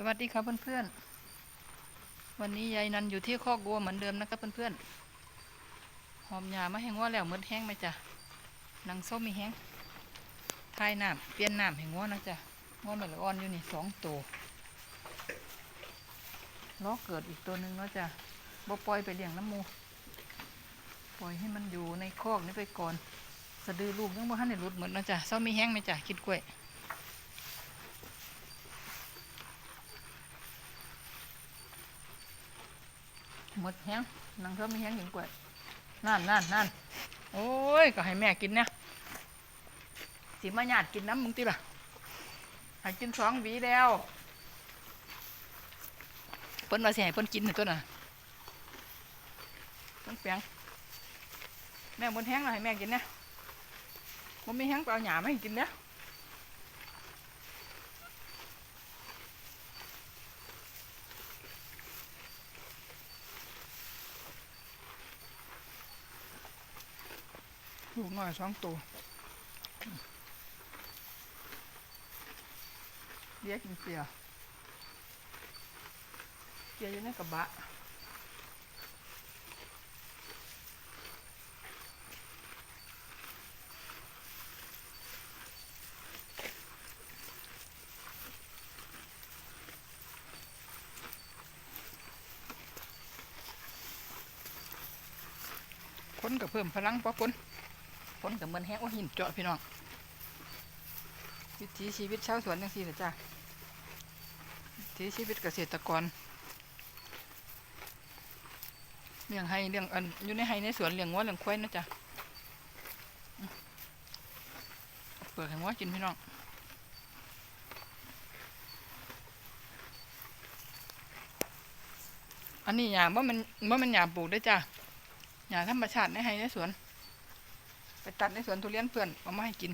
สวัสดีครับเพื่อนๆ วันนี้ยายนันอยู่ที่คอกวัวเหมือนเดิมนะครับเพื่อนๆ หอมยามาแห้งว่าแล้วหมดแห้งไหมจ๊ะหนังส้มมีแห้งทายน้ำเปลี่ยนน้ำแห้งว่านะจ๊ะว่ามันลอ่อนอยู่นี่สองตัวล้อเกิดอีกตัวหนึ่งเนาะจ๊ะบ่ปล่อยไปเลี้ยงน้ำมูปล่อยให้มันอยู่ในคอกนี้ไปก่อน สะดือลูกยังบ่ทันได้หลุดเหมือนนะจ๊ะเศร้ามีแห้งไหมจ๊ะกินกล้วย หมดแห้งนางเธอไม่แห้งกินกล้วยนั่นนั่นนั่นโอ้ย ก็ให้แม่กินเนี่ยสิมาหยาดกินน้ำมึงติล่ะให้กินสองหวีแล้วเพิ่นว่าสิให้เพิ่นกินน่ะตัวน่ะเพิ่นแปลงแม่หมดแห้งแล้วให้แม่กินเนี่ยมันไม่แห้งก็เอาหยาไมาให้กินเนี่ย ลูกน้อยสองตัวเลี้ยกินเสียเสียอยู่ในกระบะคนกับเพิ่มพลังเพราะคน คนกับเมือนแห้งว่าหินเจาะพี่น้องวิถีชีวิตชาวสวนจังซี่หละจ้ะวิถีชีวิตเกษตรกรเลี้ยงให้เลี้ยงอันอยู่ในให้ในสวนเลี้ยงวัวเลี้ยงควายนะจ๊ะเปิดให้วัวกินพี่น้องอันนี้หญ้าบ่แมันบ่แมันหญ้าปลูกได้จ้ะหญ้าธรรมชาติในให้ในสวน ตัดในสวนทุเรียนเพื่อนเอามาให้กิน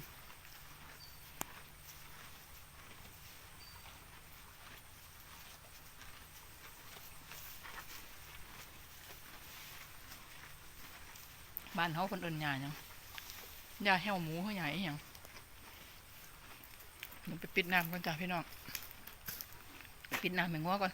บ้านเขาคนเอินหญ้าหยังหญ้าแห้วหมูเขาใหญ้าอีหยังเดี๋ยวไปปิดน้ำก่อนจ้ะพี่น้องปิดน้ำแมงงัวก่อน